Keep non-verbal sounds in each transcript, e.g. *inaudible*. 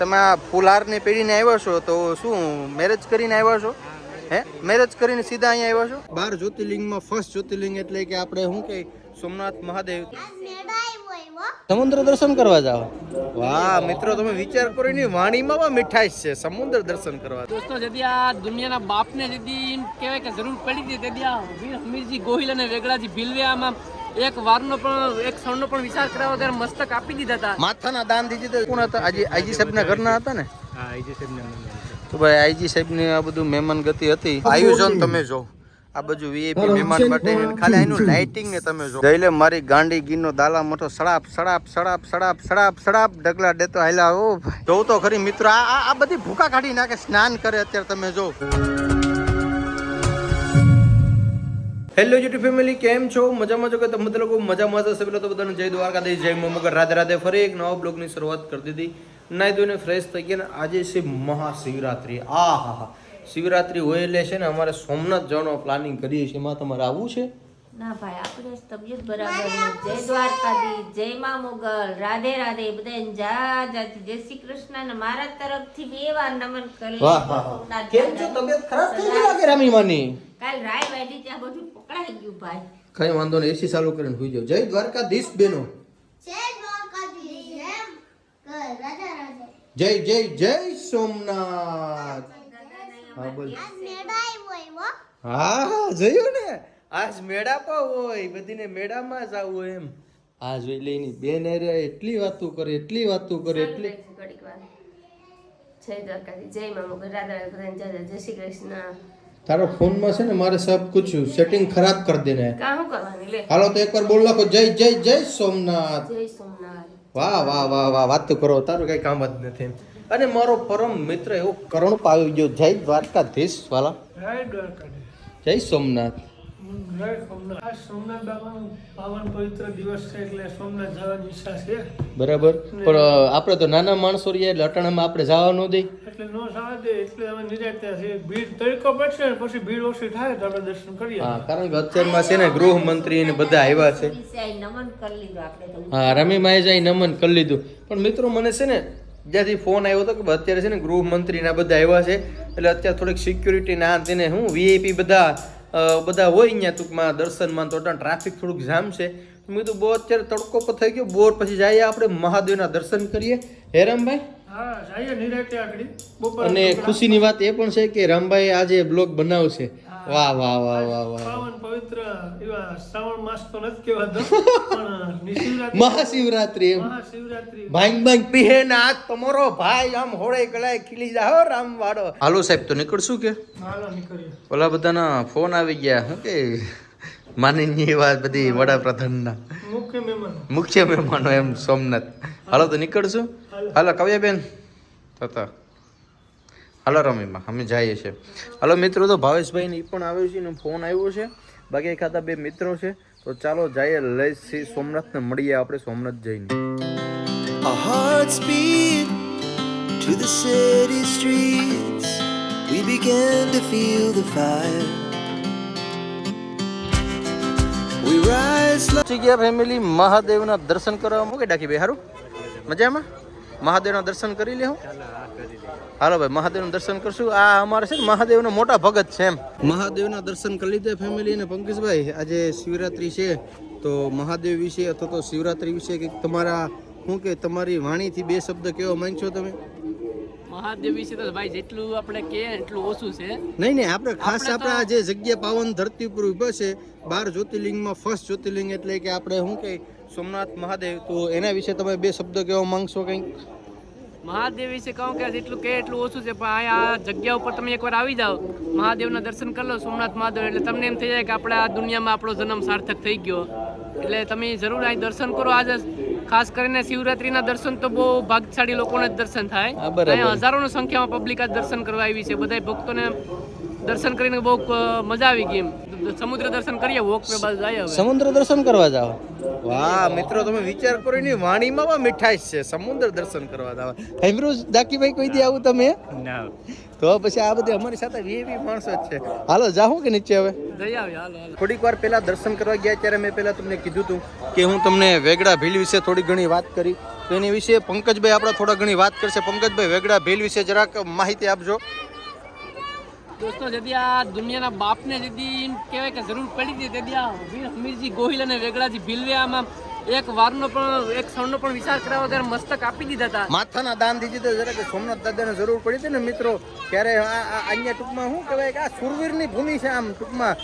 તમે આ ફુલારની પેઢીને આવ્યા છો તો શું મેરેજ કરીને આવ્યા છો? હે? મેરેજ કરીને સીધા અહીંયા આવ્યા છો? બાર જ્યોતિર્લિંગમાં ફર્સ્ટ જ્યોતિર્લિંગ એટલે કે આપણે શું કે સોમનાથ મહાદેવ. સમુદ્ર દર્શન કરવા જાઓ. વાહ મિત્રો તમે વિચાર કરો ની વાણીમાં પણ મીઠાઈ છે સમુદ્ર દર્શન કરવા. દોસ્તો જદી આ દુનિયાના બાપને જદી કહેવાય કે જરૂર પડી હતી તેથી આ વીર હમીરજી ગોહિલ અને વેગડાજી ભીલવે આમાં એક વારનો પણ એક ક્ષણનો પણ વિચાર કર્યા વગર મસ્તક આપી દીધા હતા. માથાના દાન દીધી હતા કોણ હતા? આજી આઈજી સાહેબના ઘરના હતા ને? તો ભાઈ આઈજી સાહેબની આ બધું મહેમાન ગતિ હતી. આયોજન તમે જો. આ બાજુ વીઆઈપી મહેમાન માટે ખાલી એનું લાઇટિંગ ને તમે જો. જઈ લે મારી ગાંડી ગીરનો દાલા મોટો સડાપ સડાપ સડાપ સડાપ સડાપ સડાપ ડગલા ડેતો હાલ્યા. ઓ ભાઈ. જોઉં તો ખરી મિત્રો આ આ- આ બધી ભૂકા કાઢી નાખે સ્નાન કરે અત્યારે તમે જો. હેલો યુટ્યુબ ફેમિલી કેમ છો? મજામાં છો કે તમે બધા લોકો? મજામાં હશે? પેલો તો બધાને જય દ્વારકાધીશ જય મમગર રાધે રાધે ફરી એક નવા બ્લોગની શરૂઆત કરી દીધી. નાઈ ધોઈને ફ્રેશ થઈ ગયા ને આજે છે મહાશિવરાત્રિ. આ હા હા. શિવરાત્રિ હોય એટલે છે ને અમારે સોમનાથ જવાનો પ્લાનિંગ કરીએ છીએ. એમાં તમારે આવવું છે? ના ભાઈ આપણે તબિયત બરાબર જય દ્વારકાધીશ જય મા મોગલ રાધે રાધે બધા જા જાથી જય શ્રી કૃષ્ણ ને મારા તરફથી બે વાર નમન કરી વાહ વાહ વાહ. કેમ છો? તબિયત ખરાબ થઈ ગઈ લાગે રામીમાની કાલ રાય વાડી ત્યાં બધું પકડાઈ ગયું ભાઈ. કઈ વાંધો નહીં એસી ચાલુ કરીને સુઈ જાવ જય દ્વારકાધીશ બેનો. જય જય જય સોમનાથ. હા બોલ. હા. હા જોયું ને. આજ મેળા પણ હોય બધીને મેળામાં જ આવું એમ. આ જોઈ લે એની બેન હારે એટલી વાતો કરે એટલી વાતો કરે એટલી ઘડીક વાર. જય દ્વારકાધીશ જય મા રાધા. જય શ્રી કૃષ્ણ. તારા ફોનમાં છે ને મારે સબ કુછ સેટિંગ ખરાબ કરી દેને. કાહું કરવાની? લે. હાલો તો એકવાર બોલ નાખો જય જય જય સોમનાથ. જય સોમનાથ. વાહ વાહ વાહ વાહ વાત તો કરો. તારું કઈ કામ જ નથી અને મારો પરમ મિત્ર એવો કરણ પાવી ગયો. જય દ્વારકાધીશ વાલા. જય દ્વારકાધીશ. જય સોમનાથ. જય સોમનાથ. આ સોમનાથ બાબાનો પાવન પવિત્ર દિવસ છે એટલે સોમનાથ જવાની ઈચ્છા છે. બરાબર. પણ આપણે તો નાના માણસો રહીએ એટલે અટાણામાં આપણે જવા ન દઈ એટલે નો સાવા એટલે અમે નિરાત્યા છે ભીડ તડકો પડશે ને પછી ભીડ ઓછી થાય તો આપણે દર્શન કરીએ. હા કારણ કે અત્યારમાં છે ને ગૃહ મંત્રી ને બધા આવ્યા છે. વિષય નમન કરી લીધું આપણે તો. હા રમીમાએ જઈ નમન કરી લીધું. પણ મિત્રો મને છે ને જ્યાંથી ફોન આવ્યો હતો કે અત્યારે છે ને ગૃહમંત્રી ના બધા આવ્યા છે. એટલે અત્યારે થોડીક સિક્યુરિટી ના તેને હું વીઆઈપી બધા બધા હોય અહીંયા ટૂંકમાં દર્શનમાં તો ટ્રાફિક થોડુંક જામ છે. મેં કીધું બહુ અત્યારે તડકો પર થઈ ગયો. બોર પછી જઈએ આપણે. મહાદેવના દર્શન કરીએ. હે અને ખુશીની વાત એ પણ છે કે રામભાઈ આજે બ્લોગ બનાવશે. વાહ વાહ વાહ વાહ વાહ. પાવન પવિત્ર એવા શ્રાવણ માસ તો નથી કહેવાતો *laughs* પણ મહાશિવરાત્રી એમ. મહાશિવરાત્રી. ભાંગ ભાંગ પીહે ના તમારો ભાઈ આમ હોળે ગળાય ખીલી જાઓ રામ વાડો હાલો સાહેબ તો નીકળશું કે? હાલો નીકળીએ. ઓલા બધાના ફોન આવી ગયા હું કે માનનીય વાત બધી વડાપ્રધાનના. મુખ્ય મહેમાન. મુખ્ય મહેમાનો એમ સોમનાથ. હાલો તો નીકળશું. હાલો. કવ્યાબેન તથા. હાલો રમીમાં અમે જઈએ છીએ. હાલો મિત્રો તો ભાવેશભાઈને એ પણ આવ્યો છે ને ફોન આવ્યો છે. બાકી ખાતા બે મિત્રો છે. તો ચાલો જઈએ લઈ શ્રી સોમનાથને મળીએ આપણે સોમનાથ જઈને. A heart speed to the city streets. We began to feel the fire. We rise ગયા ફેમિલી મહાદેવના દર્શન કરવા. મૂકે ડાકી ભાઈ હારું? મજામાં? મહાદેવના દર્શન કરી લે હું. હાલો ભાઈ મહાદેવના દર્શન કરશું. આ અમારે છે ને મહાદેવના મોટા ભગત છે એમ. મહાદેવના દર્શન કરી લીધે ફેમિલી અને પંકજભાઈ. આજે શિવરાત્રી છે તો મહાદેવ વિશે અથવા તો શિવરાત્રી વિશે કંઈક તમારા શું કે તમારી વાણીથી બે શબ્દ કેવા માંગશો તમે? મહાદેવ વિશે તો ભાઈ જેટલું આપણે એટલું ઓછું છે. નહીં નહીં આપણે ખાસ આપણે આ જે જગ્યા પાવન ધરતી ઉપર ઊભા છે બાર જ્યોતિર્લિંગમાં ફર્સ્ટ જ્યોતિર્લિંગ એટલે કે આપણે શું કે સોમનાથ મહાદેવ તો એના વિશે તમે બે શબ્દ કહેવા માંગશો કંઈક? મહાદેવ વિશે કહું કે જેટલું કે એટલું ઓછું છે પણ આ જગ્યા ઉપર તમે એકવાર આવી જાઓ મહાદેવના દર્શન કરી લો સોમનાથ મહાદેવ એટલે તમને એમ થઈ જાય કે આપણે આ દુનિયામાં આપણો જન્મ સાર્થક થઈ ગયો. એટલે તમે જરૂર અહીં દર્શન કરો આજે ખાસ કરીને શિવરાત્રીના દર્શન તો બહુ ભાગશાળી લોકોને જ દર્શન થાય. અહીંયા હજારોની સંખ્યામાં પબ્લિક આ દર્શન કરવા આવી છે બધા ભક્તોને દર્શન કરીને બહુ મજા આવી ગઈ એમ. સમુદ્ર દર્શન કરીએ વોક પે બાજુ જાય હવે. સમુદ્ર દર્શન કરવા જાવ વાહ મિત્રો તમે વિચાર કરો એની વાણીમાં પણ મીઠાઈ છે. સમુદ્ર દર્શન કરવા જાવ હેમરોજ દાકીભાઈ કોઈ દી આવું તમે? તો પછી આ બધે અમારી સાથે વીવી માણસો છે. હાલો જાઉં કે નીચે હવે? જઈ આવી હાલો હાલો. થોડીક વાર પહેલા દર્શન કરવા ગયા ત્યારે મેં પહેલા તમને કીધું હતું કે હું તમને વેગડા ભીલ વિશે થોડી ઘણી વાત કરી. તો એની વિશે પંકજભાઈ આપણે થોડા ઘણી વાત કરશે. પંકજભાઈ વેગડા ભીલ વિશે જરાક માહિતી આપજો. દોસ્તો, જેથી આ દુનિયાના બાપને જદી કહેવાય કે જરૂર પડી હતી તેથી આ હમીરજી ગોહિલ અને વેગડાજી ભીલવે આમાં એક વારનો પણ, એક ક્ષણનો પણ વિચાર કર્યા વગર મસ્તક આપી દીધા હતા. માથાના દાન દીધી તો જરાક સોમનાથ દાદાને જરૂર પડી હતી ને મિત્રો, ત્યારે અહીંયા ટૂંકમાં શું કહેવાય કે આ સુરવીરની ભૂમિ છે આમ ટૂંકમાં.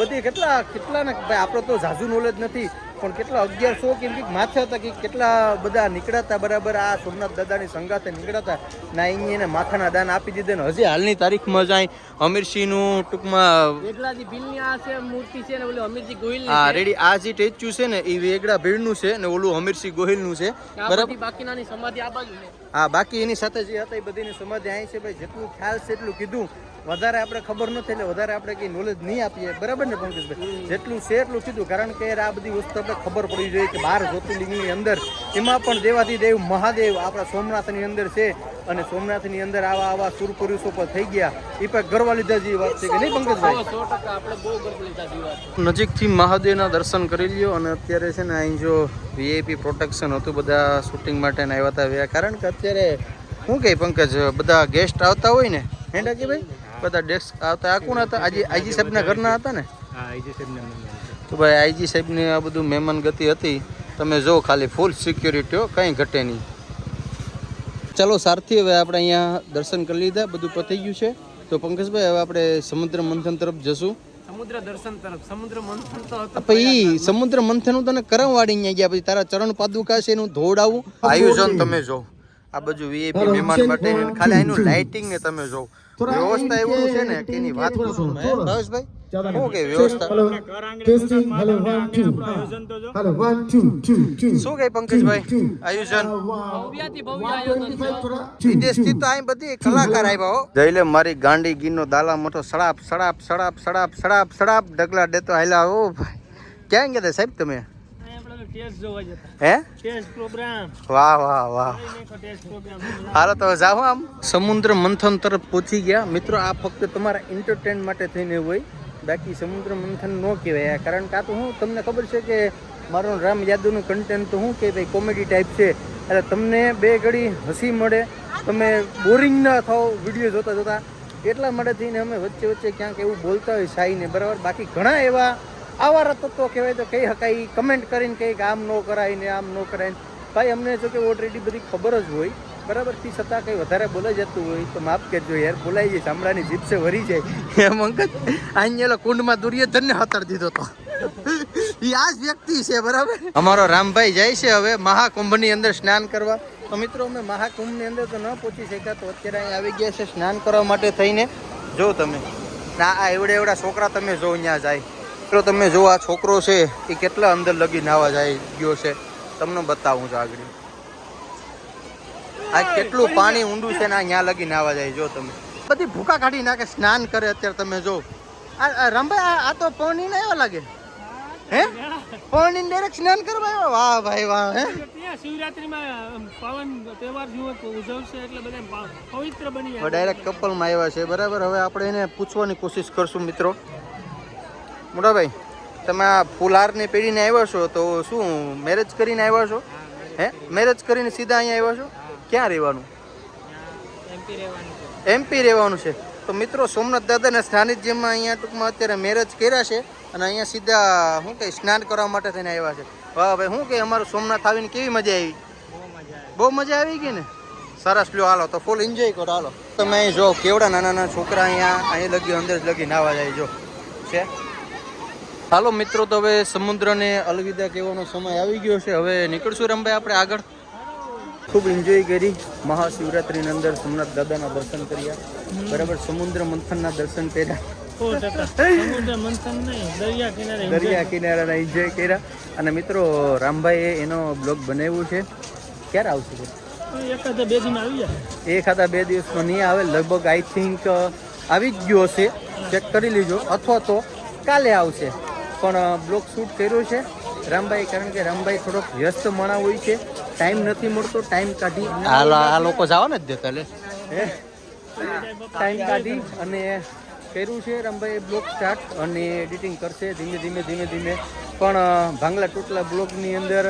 બધી કેટલા કેટલા ને ભાઈ, આપણો તો ઝાઝુ નોલેજ નથી. પણ કેટલા અગિયારસો કે કંઈક માથે હતા કે કેટલા બધા નીકળતા બરાબર? આ સોમનાથ દાદાની સંગાતે નીકળ્યા હતા ના અહીંયા એને માથાના દાન આપી દીધા ને હજી હાલની તારીખમાં જાય અમીરસિંહનું ટૂંકમાં વેગડાજી ભીલની આ છે મૂર્તિ છે ને ઓલું હમીરજી ગોહિલ હા રેડી આ જે સ્ટેચ્યુ છે ને એ વેગડા ભીડનું છે ને ઓલું હમીરસિંહ ગોહિલનું છે. બરાબર? બરાબર બાકીનાની સમાધિ આ બાજુ હા બાકી એની સાથે જે હતા એ બધીની સમાધિ અહીં છે ભાઈ જેટલું ખ્યાલ છે એટલું કીધું. વધારે આપણે ખબર નથી એટલે વધારે આપણે કંઈ નોલેજ નહીં આપીએ. બરાબર ને પંકજભાઈ? જેટલું છે એટલું સીધું કારણ કે આ બધી વસ્તુ આપણે ખબર પડવી જોઈએ કે બાર જ્યોતિર્લિંગની અંદર એમાં પણ દેવાધિદેવ મહાદેવ આપણા સોમનાથની અંદર છે. અને સોમનાથની અંદર આવા આવા સુરપુરુષો પર થઈ ગયા. એ પણ ગરવા લીધા જેવી વાત છે કે નહીં પંકજભાઈ? નજીકથી મહાદેવના દર્શન કરી લ્યો અને અત્યારે છે ને અહીં જો વીઆઈપી પ્રોટેક્શન હતું બધા શૂટિંગ માટે આવ્યા હતા કારણ કે અત્યારે શું કહે પંકજ બધા ગેસ્ટ આવતા હોય ને? હે ડાકીભાઈ? બધા ડેસ્ક આવતા આ કોણ હતા? આજી આઈજી સાહેબના ઘરના હતા ને? તો ભાઈ આઈજી સાહેબની આ બધું મહેમાન ગતિ હતી. તમે જો ખાલી ફૂલ સિક્યોરિટીઓ કંઈ ઘટે નહીં. ચાલો સારથી હવે આપણે અહીંયા દર્શન કરી લીધા બધું પતી ગયું છે. તો પંકજભાઈ હવે આપણે સમુદ્ર મંથન તરફ જશું. સમુદ્ર દર્શન તરફ. સમુદ્ર મંથન તો પછી સમુદ્ર મંથન તને કરમ વાળી અહીંયા ગયા પછી તારા ચરણ પાદુકા છે એનું ધોડાવું આયોજન તમે જો. આ બાજુ વીઆઈપી મહેમાન માટે ખાલી એનું લાઇટિંગ ને તમે જો. વ્યવસ્થા એવું છે ને કે એની વાત પૂછું ભાવેશભાઈ શું કે વ્યવસ્થા. શું કે પંકજભાઈ? આયોજન. ભવ્યાથી ભવ્ય આયોજન છે. વિદેશથી તો અહીં બધી કલાકાર આવ્યા હો. જઈ લે મારી ગાંડી ગીરનો દાલા મોટો સડાપ સડાપ સડાપ સડાપ સડાપ સડાપ ડગલા ડેતો હાલ્યા ઓ ભાઈ. ક્યાં ગયા સાહેબ તમે? હે? વાહ વાહ વાહ. હાલો તો જાઓ આમ. સમુદ્ર મંથન તરફ પહોંચી ગયા. મિત્રો આ ફક્ત તમારા એન્ટરટેન માટે થઈને હોય. બાકી સમુદ્ર મંથન ન કહેવાય. કારણ કે આ તો હું તમને ખબર છે કે મારો રામ યાદવનું કન્ટેન્ટ તો શું કે ભાઈ કોમેડી ટાઈપ છે. એટલે તમને બે ઘડી હસી મળે. તમે બોરિંગ ના થાવ વીડિયો જોતા જોતા. એટલા માટે થઈને અમે વચ્ચે વચ્ચે ક્યાંક એવું બોલતા હોય સાઈને બરાબર? બાકી ઘણા એવા આવારા તત્વો કહેવાય તો કહી શકાય કમેન્ટ કરીને કહે કે આમ ન કરાય ને આમ ન કરાય ને. ભાઈ અમને જો કે ઓલરેડી બધી ખબર જ હોય બરાબર? થી છતાં કંઈ વધારે બોલાઈ જતું હોય તો માફ કરજો યાર બોલાઈ જાય ચામડાની જીભસે વરી જાય. એમ અંકજ અહીંયા કુંડમાં દુર્યોધનને હતર દીધો તો. એ આ જ વ્યક્તિ છે બરાબર? અમારો રામભાઈ જાય છે હવે મહાકુંભની અંદર સ્નાન કરવા. તો મિત્રો અમે મહાકુંભની અંદર તો ન પહોંચી શક્યા તો અત્યારે અહીં આવી ગયા છે સ્નાન કરવા માટે થઈને. જો તમે ના આ એવડા એવડા છોકરા તમે જો અહીંયા જાય. મિત્રો તમે જો આ છોકરો છે એ કેટલા અંદર લગી નાવા જાય ગયો છે. તમને બતાવું છું આગળ. આ કેટલું પાણી ઊંડું છે ને આ ત્યાં લગી નાવા જાય જો તમે. બધી ભૂકા કાઢી નાખે સ્નાન કરે અત્યારે તમે જો. આ રંભાઈ આ- તો પૌની ને એવા લાગે. હે? પૌની ડાયરેક્ટ સ્નાન કરવા આવ્યો વાહ ભાઈ વાહ હે? શિવરાત્રીમાં પાવન તહેવાર જેવો ઉજવશે એટલે બધા પવિત્ર બની ડાયરેક્ટ કપલમાં આવ્યા છે બરાબર? હવે આપણે એને પૂછવાની કોશિશ કરશું મિત્રો. મોટાભાઈ તમે આ ફુલારને પેઢીને આવ્યા છો તો શું મેરેજ કરીને આવ્યા છો? હે મેરેજ કરીને. સીધા અહીંયા આવ્યા છો? ક્યાં રહેવાનું? એમપી રહેવાનું છે. તો મિત્રો સોમનાથ દાદાના સાનિધ્યમાં અહીંયા ટૂંકમાં અત્યારે મેરેજ કર્યા છે અને અહીંયા સીધા શું કહે સ્નાન કરવા માટે થઈને આવ્યા છે. વાહ ભાઈ શું કહે અમારું સોમનાથ આવીને કેવી મજા આવી? બહુ મજા આવી. ગઈ ને? સરસ લ્યો હાલો તો ફૂલ એન્જોય કરો હાલો. તમે અહીં જો કેવડા નાના નાના છોકરા અહીંયા અહીં લગી અંદર જ લગી નાવા જાય જો. છે? હાલો મિત્રો તો હવે સમુદ્રને અલવિદા કહેવાનો સમય આવી ગયો છે. હવે નીકળશું રમભાઈ આપણે આગળ. ખૂબ એન્જોય કરી. મહાશિવરાત્રીની અંદર સોમનાથ દાદાના દર્શન કર્યા. બરાબર સમુદ્ર મંથનના દર્શન કર્યા. દરિયા કિનારાના એન્જોય કર્યા. અને મિત્રો રામભાઈએ એનો બ્લોગ બનાવ્યો છે. ક્યારે આવશે તે? એકાદ બે દિન આવી એ ખાતા બે દિવસમાં નહીં આવે. લગભગ આઈ થિંક આવી જ ગયો હશે. ચેક કરી લીજો. અથવા તો કાલે આવશે. પણ બ્લોગ શૂટ કર્યો છે. રામભાઈ કારણ કે રામભાઈ થોડોક વ્યસ્ત માણા હોય છે. ટાઈમ નથી મળતો ટાઈમ કાઢી આ લોકો જવા ને જ દેતા લે. ટાઈમ કાઢી અને કર્યું છે. રામભાઈ બ્લોગ સ્ટાર્ટ અને એડિટિંગ કરશે ધીમે ધીમે ધીમે ધીમે. પણ ભાંગલા ટોટલા બ્લોગની અંદર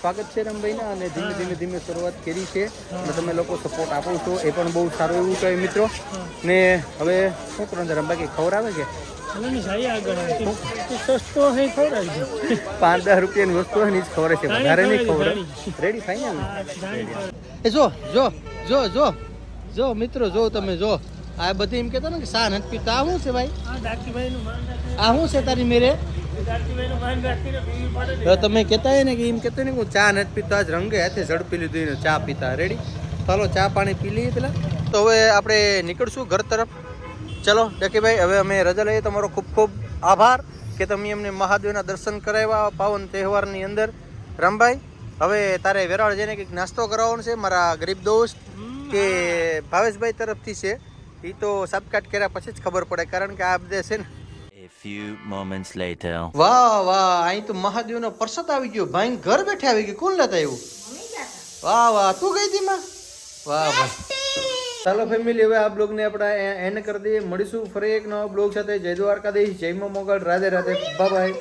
સ્વાગત છે રમભાઈના અને ધીમે ધીમે ધીમે શરૂઆત કરી છે. અને તમે લોકો સપોર્ટ આપો છો. એ પણ બહુ સારું એવું કહે મિત્રો. ને હવે શું કરવાનું રમભાઈ કંઈ ખબર આવે કે? પાંચ દસ રૂપિયાની વસ્તુ હોય ને જ ખબર છે વધારે નહીં ખબર, રેડી ફાઇનલ આ એ જો જો જો જો જો મિત્રો જો તમે જો. આ બધી એમ કેતા ને કે સા નથી પીતા આ શું છે ભાઈ? આ શું છે તારી મેરે? તમે કહેતા હોય ને કે એમ કહેતો ને કે હું ચા નથી પીતો આજ રંગે હાથે ઝડપી લીધું એને ચા પીતા. રેડી ચાલો ચા પાણી પી લઈએ પેલા. તો હવે આપણે નીકળશું ઘર તરફ. ચલો ડકીભાઈ હવે અમે રજા લઈએ. તમારો ખૂબ ખૂબ આભાર કે તમે અમને મહાદેવના દર્શન કરાવ્યા પાવન તહેવારની અંદર. રામભાઈ હવે તારે વેરાળ જઈને કંઈક નાસ્તો કરાવવાનો છે મારા ગરીબ દોસ્ત કે ભાવેશભાઈ તરફથી છે. એ તો સાપકાટ કર્યા પછી જ ખબર પડે કારણ કે આ બધે છે ને. A few moments later. વાહ વાહ અહીં તો મહાદેવનો પરસાદ આવી ગયો. ભાઈ ઘર બેઠે આવી ગયું. કોણ લેતા આવ્યું? વાહ વાહ તું ગઈ હતી માં? વાહ વાહ. ચાલો ફેમિલી હવે આ બ્લોગને આપણે એન્ડ કરી દઈએ. મળીશું ફરી એક નવા બ્લોગ સાથે. જય દ્વારકાધીશ, જય મોગલ. રાધે રાધે. બાય